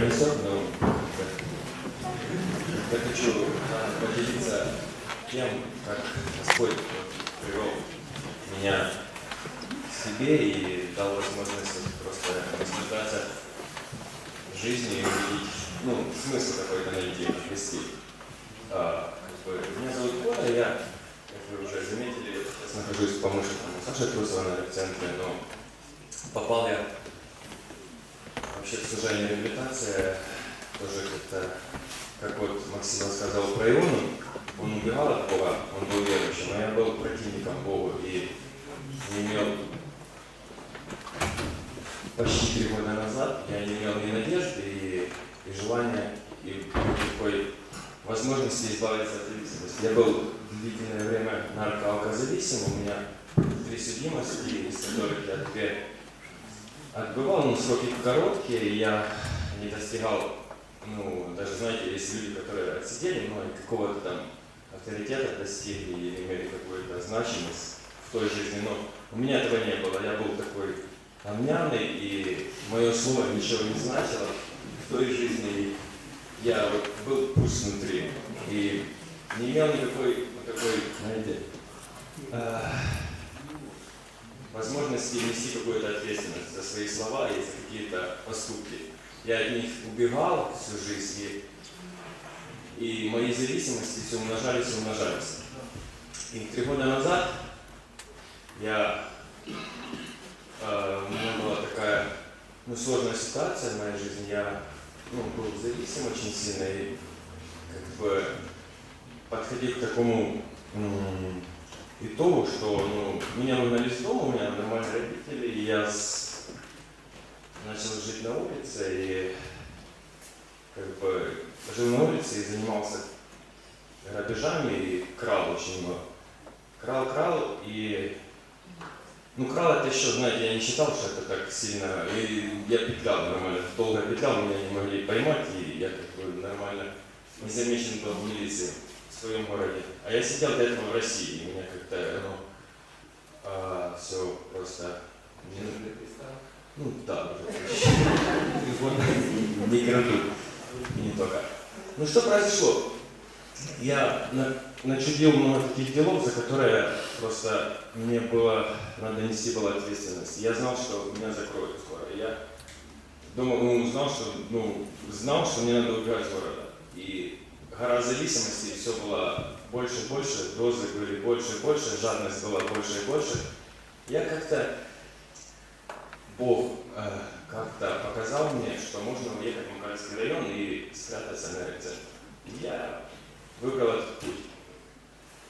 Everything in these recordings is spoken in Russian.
пронесет, но я хочу а, поделиться тем, как Господь привел меня к себе и дал возможность просто наслаждаться жизнью и увидеть, ну, смысл какой-то найти, обрести. А, как бы, меня зовут Коля, я, как вы уже заметили, сейчас нахожусь помощником Саши Трусова на центре, но попал я вообще в служение реабилитация, тоже как-то, как вот Максим сказал про Иону, он убегал от Бога, он был верующим, а я был противником Бога и не имел почти три года назад, я не имел ни надежды и, и желания, и такой возможности избавиться от зависимости. Я был длительное время наркоалкозависим, у меня три судимости, из которых я две отбывал, ну, сроки короткие, я не достигал, ну, даже, знаете, есть люди, которые отсидели, но какого-то там авторитета достигли или имели какую-то значимость в той жизни, но у меня этого не было, я был такой амняный, и мое слово ничего не значило в той жизни, я вот был пусть внутри, и не имел никакой, такой, знаете, э, возможности нести какую-то ответственность за свои слова и за какие-то поступки. Я от них убегал всю жизнь, и, и мои зависимости все умножались и умножались. И три года назад я, э, у меня была такая ну, сложная ситуация в моей жизни. Я ну, был зависим очень сильно и как бы подходил к такому м, итогу, что ну, меня выгнали дома, у меня нормальные родители, и я с... начал жить на улице, и как бы жил на улице и занимался грабежами и крал очень много. Крал, крал, и ну, крал это еще, знаете, я не считал, что это так сильно, и я петлял нормально, долго петлял, меня не могли поймать, и я как бы нормально незамечен был в милиции в своем городе. А я сидел до этого в России, и меня как-то, ну, а, все просто... не- Ну да, уже. Не крадут. И не только. Ну что произошло? Я на- начудил много таких делов, за которые просто мне было, надо нести было ответственность. Я знал, что меня закроют скоро. Я думал, ну, знал, что, ну, знал, что мне надо убегать из города. И гора зависимости, все было больше и больше, дозы были больше и больше, жадность была больше и больше. Я как-то, Бог э, как-то показал мне, что можно уехать в Макарский район и спрятаться на рецепт. И я выбрал этот путь.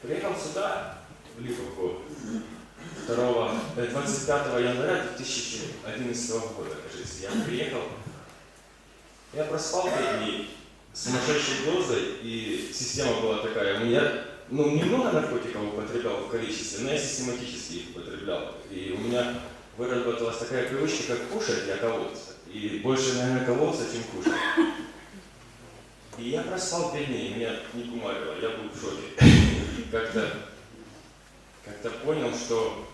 Приехал сюда, в Липовку, 2, э, 25 января 2011 года, кажется. Я приехал, я проспал 5 дней с сумасшедшей дозой, и система была такая. У меня, ну, немного наркотиков употреблял в количестве, но я систематически их употреблял. И у меня выработалась такая привычка, как кушать, я колоться. И больше, наверное, колоться, чем кушать. И я проспал 5 дней, меня не кумарило, я был в шоке. Как-то как понял, что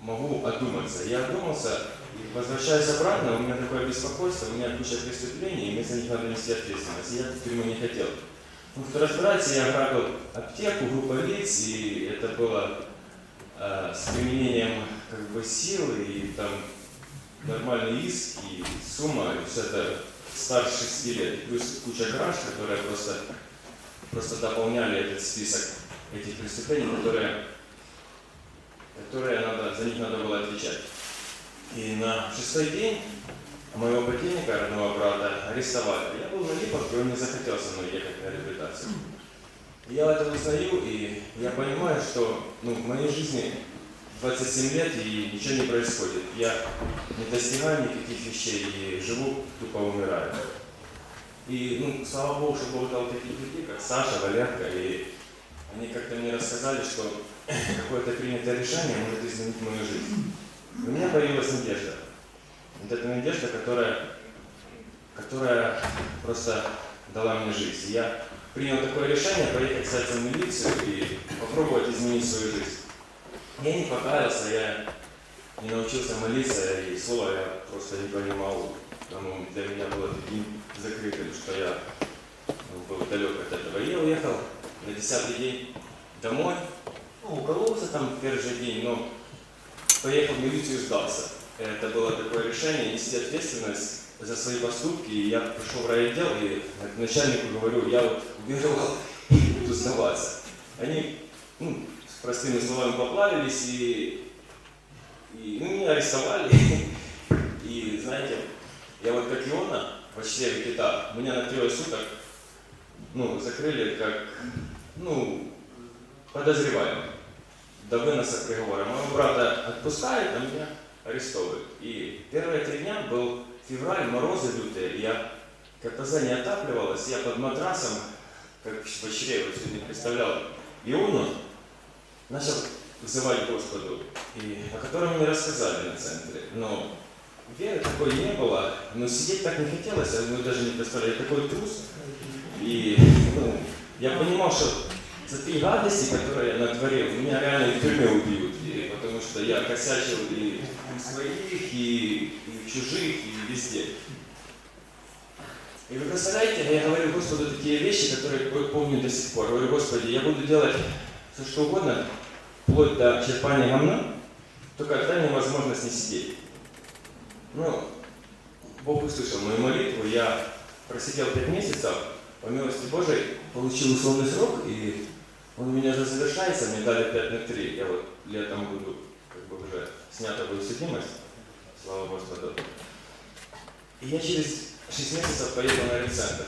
могу одуматься. Я одумался, возвращаясь обратно, у меня такое беспокойство, у меня куча преступлений, и мне за них надо нести ответственность. Я в тюрьму не хотел. Ну, кто разбирается, я грабил аптеку, группа лиц, и это было э, с применением как бы силы, и там нормальный иск, и сумма, и все это старше 6 лет, плюс куча граж, которые просто, просто дополняли этот список этих преступлений, которые, которые надо, за них надо было отвечать. И на шестой день моего противника, родного брата, арестовали. Я был на Липовке, он не захотел со мной ехать на реабилитацию. И Я это узнаю, и я понимаю, что ну, в моей жизни 27 лет и ничего не происходит. Я не достигаю никаких вещей и живу, тупо умираю. И, ну, слава Богу, что Бог дал таких людей, как Саша, Валерка, и они как-то мне рассказали, что какое-то принятое решение может изменить мою жизнь. У меня появилась надежда. Вот эта надежда, которая, которая просто дала мне жизнь. Я принял такое решение поехать кстати, в милицию и попробовать изменить свою жизнь. Я не покаялся, я не научился молиться, и слова я просто не понимал. Оно для меня было таким закрытым, что я ну, был далек от этого. И я уехал на десятый день домой, ну, укололся там в первый же день, но поехал в милицию сдался. Это было такое решение нести ответственность за свои поступки. И я пришел в райотдел и начальнику говорю, я вот уверовал и буду сдаваться. Они ну, с простыми словами поплавились и, и ну, меня арестовали. И знаете, я вот как Иона в числе кита, меня на трое суток ну, закрыли как ну, подозреваемый до выноса приговора. Моего брата отпускают, а меня арестовывают. И первые три дня был февраль, морозы лютые, я КПЗ не отапливалось, я под матрасом, как в чреве, вот сегодня представлял, Иону, начал взывать Господу, и, о котором мне рассказали на центре. Но веры такой не было, но сидеть так не хотелось, а мы даже не представляли, такой трус. И ну, я понимал, что за три гадости, которые я натворил, меня реально в тюрьме убьют, и, потому что я косячил и у своих, и, и чужих, и везде. И вы представляете, я говорю Господу такие вещи, которые помню до сих пор. Говорю, Господи, я буду делать все что угодно, вплоть до черпания гамна, только дай мне возможность не сидеть. Ну, Бог услышал мою молитву, я просидел пять месяцев, по милости Божией, получил условный срок, и он у меня уже завершается, мне дали 5 на 3. Я вот летом буду, как бы уже снята будет судимость, слава Господу. И я через 6 месяцев поехал на рецентр.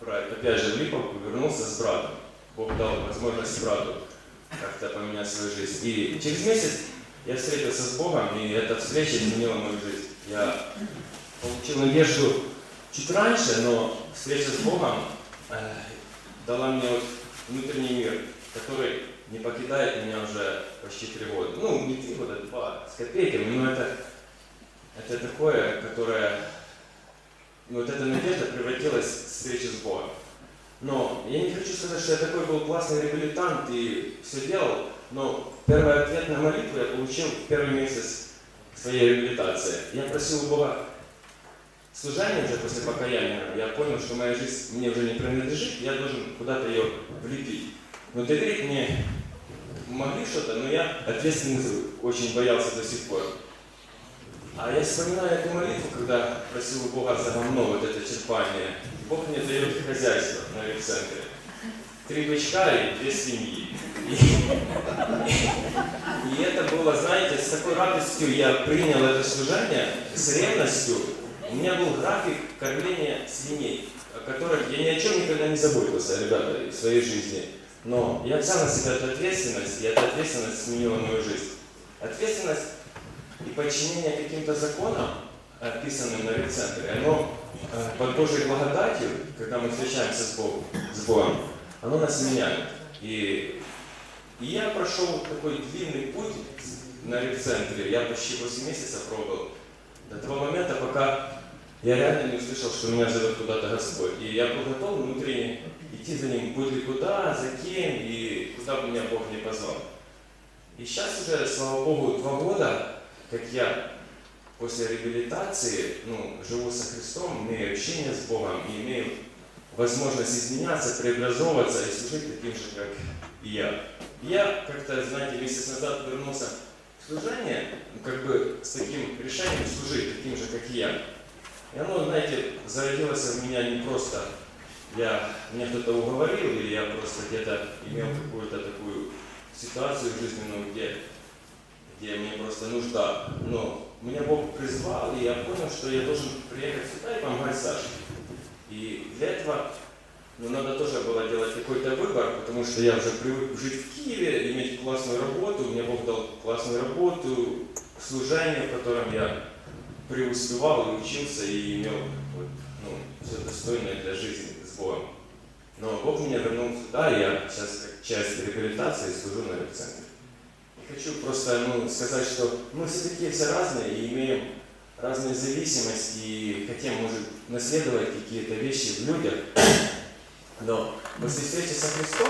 Опять же в Липовку вернулся с братом. Бог дал возможность брату как-то поменять свою жизнь. И через месяц я встретился с Богом, и эта встреча изменила мою жизнь. Я получил надежду чуть раньше, но встреча с Богом э, дала мне вот внутренний мир, который не покидает меня уже почти три года. Ну, не три года, два, с копейками, но это, это такое, которое, ну, вот эта надежда превратилась в встречу с Богом. Но я не хочу сказать, что я такой был классный реабилитант и все делал, но первый ответ на молитву я получил в первый месяц своей реабилитации. Я просил Бога служение уже после покаяния, я понял, что моя жизнь мне уже не принадлежит, я должен куда-то ее влепить. Но доверить мне могли что-то, но я ответственность очень боялся до сих пор. А я вспоминаю эту молитву, когда просил у Бога за говно вот это черпание. Бог мне дает хозяйство на репцентре. Три бычка и две свиньи. И, и это было, знаете, с такой радостью я принял это служение, с ревностью, у меня был график кормления свиней, которых я ни о чем никогда не заботился, ребята, в своей жизни. Но я взял на себя эту ответственность, и эта ответственность сменила мою жизнь. Ответственность и подчинение каким-то законам, описанным на рецентре, оно э, под Божьей благодатью, когда мы встречаемся с Богом, с Богом оно нас меняет. И, и я прошел такой длинный путь на рецентре, я почти 8 месяцев пробовал, до того момента, пока я реально не услышал, что меня зовет куда-то Господь. И я был готов внутренне идти за Ним, будь ли куда, за кем и куда бы меня Бог не позвал. И сейчас уже, слава Богу, два года, как я после реабилитации ну, живу со Христом, имею общение с Богом и имею возможность изменяться, преобразовываться и служить таким же, как и я. Я как-то, знаете, месяц назад вернулся в служение, ну, как бы с таким решением служить таким же, как и я. И оно, знаете, зародилось в меня не просто я, мне кто-то уговорил, или я просто где-то имел какую-то такую ситуацию жизненную, где, где мне просто нужда. Но меня Бог призвал, и я понял, что я должен приехать сюда и помогать Саше. И для этого ну, надо тоже было делать какой-то выбор, потому что я уже привык жить в Киеве, иметь классную работу, мне Бог дал классную работу, служение, в котором я преуспевал и учился и имел вот, ну, все достойное для жизни с Богом. Но Бог меня вернул сюда, и я сейчас как часть реабилитации служу на репцентре. И хочу просто ну, сказать, что мы все такие все разные и имеем разные зависимости и хотим, может, наследовать какие-то вещи в людях. Но после встречи со Христом,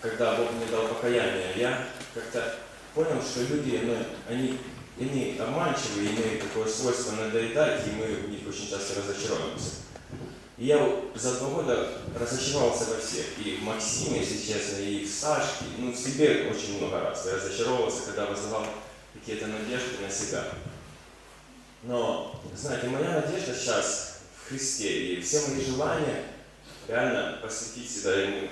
когда Бог мне дал покаяние, я как-то понял, что люди, ну, они, они обманчивые, имеют такое свойство надоедать, и мы в них очень часто разочаровываемся. И я за два года разочаровался во всех. И в Максиме, если честно, и в Сашке, ну, в себе очень много раз. Я разочаровывался, когда вызывал какие-то надежды на себя. Но, знаете, моя надежда сейчас в Христе, и все мои желания реально посвятить себя Ему,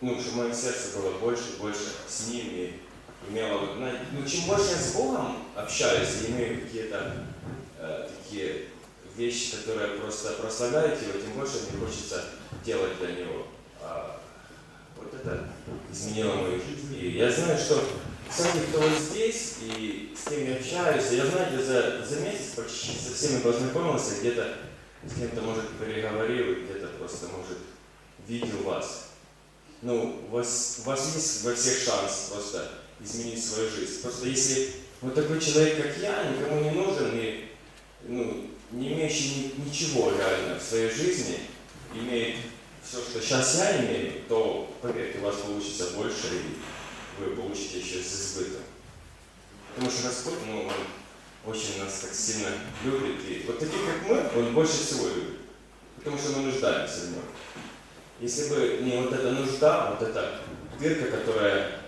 ну, чтобы мое сердце было больше и больше с Ним, и вот, знаете, ну, чем больше я с Богом общаюсь и имею какие-то э, такие вещи, которые просто прославляют Его, тем больше мне хочется делать для Него. А вот это изменило мою жизнь. И я знаю, что кстати, кто вот здесь и с кем я общаюсь, я, знаете, за, за месяц почти со всеми познакомился, где-то с кем-то, может, переговорил, где-то просто, может, видел вас. Ну, у вас, у вас есть во всех шанс просто изменить свою жизнь. Просто если вот такой человек, как я, никому не нужен и ну, не имеющий ни- ничего реально в своей жизни, имеет все, что сейчас я имею, то, поверьте, у вас получится больше, и вы получите еще с избытком. Потому что Господь, ну, Он очень нас так сильно любит, и вот таких, как мы, Он больше всего любит. Потому что мы нуждаемся в Нем. Если бы не вот эта нужда, вот эта дырка, которая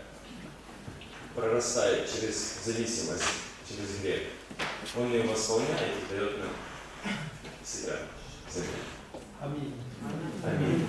прорастает через зависимость, через грех, Он ее восполняет и дает нам себя. Аминь. Аминь.